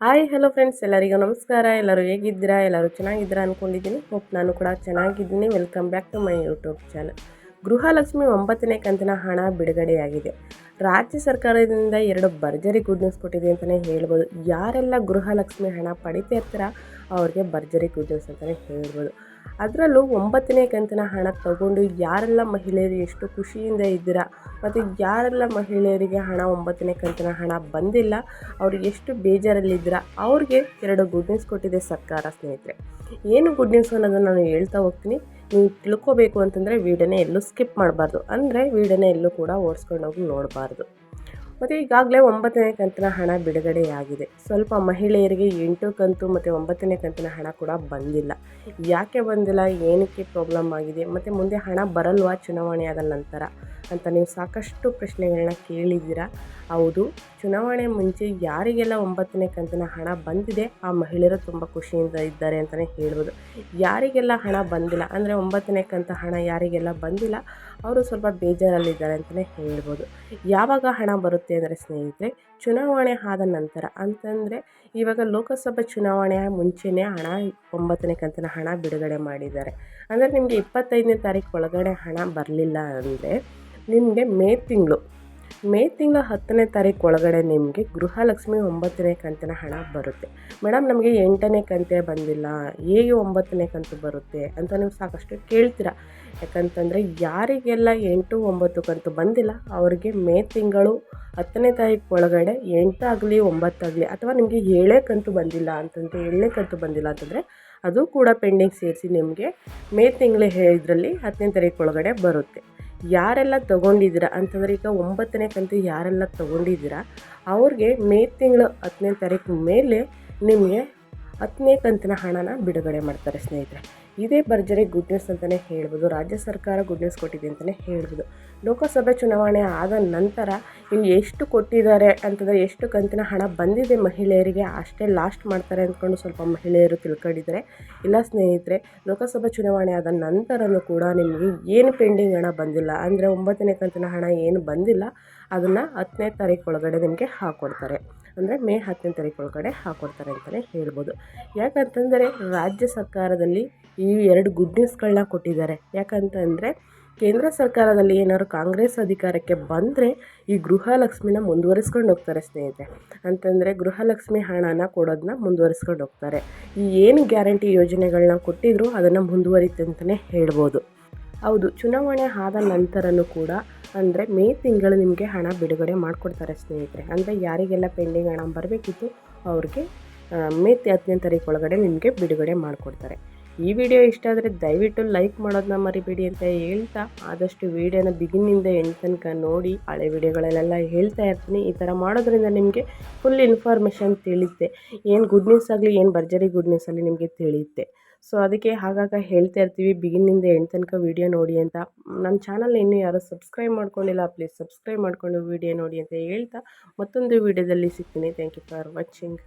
Hi hello friends ಎಲ್ಲರಿಗೂ ನಮಸ್ಕಾರ. ಎಲ್ಲರೂ ಹೇಗಿದ್ದೀರಾ? ಎಲ್ಲರೂ ಚೆನ್ನಾಗಿದ್ದೀರಾ ಅಂದ್ಕೊಂಡಿದ್ದೀನಿ ಹೋಪ್ ನಾನು ಕೂಡ ಚೆನ್ನಾಗಿದ್ದೀನಿ. Welcome back to my YouTube channel Gruhalakshmi ಒಂಬತ್ತನೇ ಕಂತಿನ ಹಣ ಬಿಡುಗಡೆಯಾಗಿದೆ. ರಾಜ್ಯ ಸರ್ಕಾರದಿಂದ ಎರಡು ಭರ್ಜರಿ ಗುಡ್ ನ್ಯೂಸ್ ಕೊಟ್ಟಿದೆ ಅಂತಲೇ ಹೇಳ್ಬೋದು. ಯಾರೆಲ್ಲ ಗೃಹಲಕ್ಷ್ಮಿ ಹಣ ಪಡಿತಾ ಇರ್ತಾರ, ಅವ್ರಿಗೆ ಭರ್ಜರಿ ಗುಡ್ ನ್ಯೂಸ್ ಅಂತಲೇ ಹೇಳ್ಬೋದು. ಅದರಲ್ಲೂ ಒಂಬತ್ತನೇ ಕಂತಿನ ಹಣ ತಗೊಂಡು ಯಾರೆಲ್ಲ ಮಹಿಳೆಯರು ಎಷ್ಟು ಖುಷಿಯಿಂದ ಇದ್ದೀರಾ ಮತ್ತು ಯಾರೆಲ್ಲ ಮಹಿಳೆಯರಿಗೆ ಹಣ ಒಂಬತ್ತನೇ ಕಂತಿನ ಹಣ ಬಂದಿಲ್ಲ, ಅವರು ಎಷ್ಟು ಬೇಜಾರಲ್ಲಿದ್ದೀರಾ, ಅವ್ರಿಗೆ ಎರಡು ಗುಡ್ ನ್ಯೂಸ್ ಕೊಟ್ಟಿದೆ ಸರ್ಕಾರ ಸ್ನೇಹಿತರೆ. ಏನು ಗುಡ್ ನ್ಯೂಸ್ ಅನ್ನೋದನ್ನು ನಾನು ಹೇಳ್ತಾ ಹೋಗ್ತೀನಿ. ನೀವು ತಿಳ್ಕೊಬೇಕು ಅಂತಂದರೆ ವೀಡಿಯೋನೇ ಎಲ್ಲೂ ಸ್ಕಿಪ್ ಮಾಡಬಾರ್ದು. ಅಂದರೆ ವೀಡಿಯೋನೇ ಎಲ್ಲೂ ಕೂಡ ಓಡಿಸ್ಕೊಂಡೋಗಿ ನೋಡಬಾರ್ದು. ಮತ್ತು ಈಗಾಗಲೇ ಒಂಬತ್ತನೇ ಕಂತಿನ ಹಣ ಬಿಡುಗಡೆಯಾಗಿದೆ. ಸ್ವಲ್ಪ ಮಹಿಳೆಯರಿಗೆ ಎಂಟು ಕಂತು ಮತ್ತು ಒಂಬತ್ತನೇ ಕಂತಿನ ಹಣ ಕೂಡ ಬಂದಿಲ್ಲ. ಯಾಕೆ ಬಂದಿಲ್ಲ? ಏನಕ್ಕೆ ಪ್ರಾಬ್ಲಮ್ ಆಗಿದೆ? ಮತ್ತು ಮುಂದೆ ಹಣ ಬರಲ್ವಾ ಚುನಾವಣೆ ಆದ ನಂತರ? ಅಂತ ನೀವು ಸಾಕಷ್ಟು ಪ್ರಶ್ನೆಗಳನ್ನ ಕೇಳಿದ್ದೀರಾ? ಹೌದು. ಚುನಾವಣೆ ಮುಂಚೆ ಯಾರಿಗೆಲ್ಲ ಒಂಬತ್ತನೇ ಕಂತಿನ ಹಣ ಬಂದಿದೆ, ಆ ಮಹಿಳೆಯರು ತುಂಬ ಖುಷಿಯಿಂದ ಇದ್ದಾರೆ ಅಂತಲೇ ಹೇಳ್ಬೋದು. ಯಾರಿಗೆಲ್ಲ ಹಣ ಬಂದಿಲ್ಲ, ಅಂದರೆ ಒಂಬತ್ತನೇ ಕಂತ ಹಣ ಯಾರಿಗೆಲ್ಲ ಬಂದಿಲ್ಲ, ಅವರು ಸ್ವಲ್ಪ ಬೇಜಾರಲ್ಲಿದ್ದಾರೆ ಅಂತಲೇ ಹೇಳ್ಬೋದು. ಯಾವಾಗ ಹಣ ಬರುತ್ತೆ ಅಂದರೆ ಸ್ನೇಹಿತರೆ, ಚುನಾವಣೆ ಆದ ನಂತರ. ಅಂತಂದರೆ, ಇವಾಗ ಲೋಕಸಭಾ ಚುನಾವಣೆಯ ಮುಂಚೆನೇ ಹಣ, ಒಂಬತ್ತನೇ ಕಂತಿನ ಹಣ ಬಿಡುಗಡೆ ಮಾಡಿದ್ದಾರೆ. ಅಂದರೆ ನಿಮಗೆ ಇಪ್ಪತ್ತೈದನೇ ತಾರೀಕು ಒಳಗಡೆ ಹಣ ಬರಲಿಲ್ಲ ಅಂದರೆ ನಿಮಗೆ ಮೇ ತಿಂಗಳು. ಮೇ ತಿಂಗಳ ಹತ್ತನೇ ತಾರೀಕು ಒಳಗಡೆ ನಿಮಗೆ ಗೃಹಲಕ್ಷ್ಮಿ ಒಂಬತ್ತನೇ ಕಂತಿನ ಹಣ ಬರುತ್ತೆ. ಮೇಡಮ್ ನಮಗೆ ಎಂಟನೇ ಕಂತೆ ಬಂದಿಲ್ಲ, ಹೇಗೆ ಒಂಬತ್ತನೇ ಕಂತು ಬರುತ್ತೆ ಅಂತ ನೀವು ಸಾಕಷ್ಟು ಕೇಳ್ತೀರ. ಯಾಕಂತಂದರೆ ಯಾರಿಗೆಲ್ಲ ಎಂಟು ಒಂಬತ್ತು ಕಂತು ಬಂದಿಲ್ಲ, ಅವರಿಗೆ ಮೇ ತಿಂಗಳು ಹತ್ತನೇ ತಾರೀಕು ಒಳಗಡೆ ಎಂಟಾಗಲಿ, ಒಂಬತ್ತಾಗಲಿ ಅಥವಾ ನಿಮಗೆ ಏಳೇ ಕಂತು ಬಂದಿಲ್ಲ ಅಂತಂದರೆ, ಏಳನೇ ಕಂತು ಬಂದಿಲ್ಲ ಅಂತಂದರೆ ಅದು ಕೂಡ ಪೆಂಡಿಂಗ್ ಸೇರಿಸಿ ನಿಮಗೆ ಮೇ ತಿಂಗಳು ಇದರಲ್ಲಿ ಹತ್ತನೇ ತಾರೀಕು ಒಳಗಡೆ ಬರುತ್ತೆ. ಯಾರೆಲ್ಲ ತೊಗೊಂಡಿದ್ದೀರಾ ಅಂತಂದರೆ ಈಗ ಒಂಬತ್ತನೇ ಕಂತು ಯಾರೆಲ್ಲ ತೊಗೊಂಡಿದ್ದೀರಾ, ಅವ್ರಿಗೆ ಮೇ ತಿಂಗಳು ಹತ್ತನೇ ತಾರೀಕು ಮೇಲೆ ನಿಮಗೆ ಹತ್ತನೇ ಕಂತಿನ ಹಣನ ಬಿಡುಗಡೆ ಮಾಡ್ತಾರೆ ಸ್ನೇಹಿತರೆ. ಇದೇ ಭರ್ಜರಿ ಗುಡ್ ನ್ಯೂಸ್ ಅಂತಲೇ ಹೇಳ್ಬೋದು. ರಾಜ್ಯ ಸರ್ಕಾರ ಗುಡ್ ನ್ಯೂಸ್ ಕೊಟ್ಟಿದೆ ಅಂತಲೇ ಹೇಳ್ಬೋದು. ಲೋಕಸಭೆ ಚುನಾವಣೆ ಆದ ನಂತರ ಇಲ್ಲಿ ಎಷ್ಟು ಕೊಟ್ಟಿದ್ದಾರೆ ಅಂತಂದರೆ ಎಷ್ಟು ಕಂತಿನ ಹಣ ಬಂದಿದೆ ಮಹಿಳೆಯರಿಗೆ ಅಷ್ಟೇ ಲಾಸ್ಟ್ ಮಾಡ್ತಾರೆ ಅಂದ್ಕೊಂಡು ಸ್ವಲ್ಪ ಮಹಿಳೆಯರು ತಿಳ್ಕೊಂಡಿದ್ದಾರೆ. ಇಲ್ಲ ಸ್ನೇಹಿತರೆ, ಲೋಕಸಭೆ ಚುನಾವಣೆ ಆದ ನಂತರನೂ ಕೂಡ ನಿಮಗೆ ಏನು ಪೆಂಡಿಂಗ್ ಹಣ ಬಂದಿಲ್ಲ, ಅಂದರೆ ಒಂಬತ್ತನೇ ಕಂತಿನ ಹಣ ಏನು ಬಂದಿಲ್ಲ, ಅದನ್ನು ಹತ್ತನೇ ತಾರೀಕು ಒಳಗಡೆ ನಿಮಗೆ ಹಾಕ್ಕೊಡ್ತಾರೆ ಅಂದರೆ ಮೇ ಹತ್ತನೇ ತಾರೀಕು ಒಳಗಡೆ ಹಾಕ್ಕೊಡ್ತಾರೆ ಅಂತಲೇ ಹೇಳ್ಬೋದು. ಯಾಕಂತಂದರೆ ರಾಜ್ಯ ಸರ್ಕಾರದಲ್ಲಿ ಎರಡು ಗುಡ್ ನ್ಯೂಸ್ಗಳನ್ನ ಕೊಟ್ಟಿದ್ದಾರೆ. ಯಾಕಂತಂದರೆ, ಕೇಂದ್ರ ಸರ್ಕಾರದಲ್ಲಿ ಏನಾದ್ರು ಕಾಂಗ್ರೆಸ್ ಅಧಿಕಾರಕ್ಕೆ ಬಂದರೆ ಈ ಗೃಹಲಕ್ಷ್ಮಿನ ಮುಂದುವರಿಸ್ಕೊಂಡು ಹೋಗ್ತಾರೆ ಸ್ನೇಹಿತರೆ. ಅಂತಂದರೆ, ಗೃಹಲಕ್ಷ್ಮಿ ಹಣನ ಕೊಡೋದನ್ನ ಮುಂದುವರಿಸ್ಕೊಂಡು ಹೋಗ್ತಾರೆ. ಈ ಏನು ಗ್ಯಾರಂಟಿ ಯೋಜನೆಗಳನ್ನ ಕೊಟ್ಟಿದ್ರು ಅದನ್ನು ಮುಂದುವರಿತೆ ಅಂತಲೇ ಹೇಳ್ಬೋದು. ಹೌದು, ಚುನಾವಣೆ ಆದ ನಂತರನೂ ಕೂಡ ಅಂದರೆ ಮೇ ತಿಂಗಳು ನಿಮಗೆ ಹಣ ಬಿಡುಗಡೆ ಮಾಡಿಕೊಡ್ತಾರೆ ಸ್ನೇಹಿತರೆ. ಅಂದರೆ ಯಾರಿಗೆಲ್ಲ ಪೆಂಡಿಂಗ್ ಹಣ ಬರಬೇಕಿತ್ತು ಅವ್ರಿಗೆ ಮೇ ಹತ್ತನೇ ತಾರೀಕು ಒಳಗಡೆ ನಿಮಗೆ ಬಿಡುಗಡೆ ಮಾಡಿಕೊಡ್ತಾರೆ. ಈ ವಿಡಿಯೋ ಇಷ್ಟ ಆದರೆ ದಯವಿಟ್ಟು ಲೈಕ್ ಮಾಡೋದನ್ನ ಮರಿಬೇಡಿ ಅಂತ ಹೇಳ್ತಾ ಆದಷ್ಟು ವಿಡಿಯೋನ ಬಿಗಿನಿಂದ ಎಂಡ್ ತನಕ ನೋಡಿ. ಹಳೆ ವಿಡಿಯೋಗಳಲ್ಲೆಲ್ಲ ಹೇಳ್ತಾ ಇರ್ತೀನಿ. ಈ ಥರ ಮಾಡೋದ್ರಿಂದ ನಿಮಗೆ ಫುಲ್ ಇನ್ಫಾರ್ಮೇಷನ್ ತಿಳಿಯುತ್ತೆ ಏನು ಗುಡ್ ನ್ಯೂಸ್ ಆಗಲಿ, ಏನು ಭರ್ಜರಿ ಗುಡ್ ನ್ಯೂಸಲ್ಲಿ ನಿಮಗೆ ತಿಳಿಯುತ್ತೆ ಸೊ ಅದಕ್ಕೆ ಹಾಗಾಗ ಹೇಳ್ತಾ ಇರ್ತೀವಿ ಬಿಗಿನಿಂದ ಎಂಡ್ ತನಕ ವಿಡಿಯೋ ನೋಡಿ ಅಂತ. ನನ್ನ ಚಾನಲ್ ಇನ್ನೂ ಯಾರು ಸಬ್ಸ್ಕ್ರೈಬ್ ಮಾಡ್ಕೊಂಡಿಲ್ಲ ಪ್ಲೀಸ್ ಸಬ್ಸ್ಕ್ರೈಬ್ ಮಾಡಿಕೊಂಡು ವೀಡಿಯೋ ನೋಡಿ ಅಂತ ಹೇಳ್ತಾ ಮತ್ತೊಂದು ವಿಡಿಯೋದಲ್ಲಿ ಸಿಗ್ತೀನಿ. Thank you for watching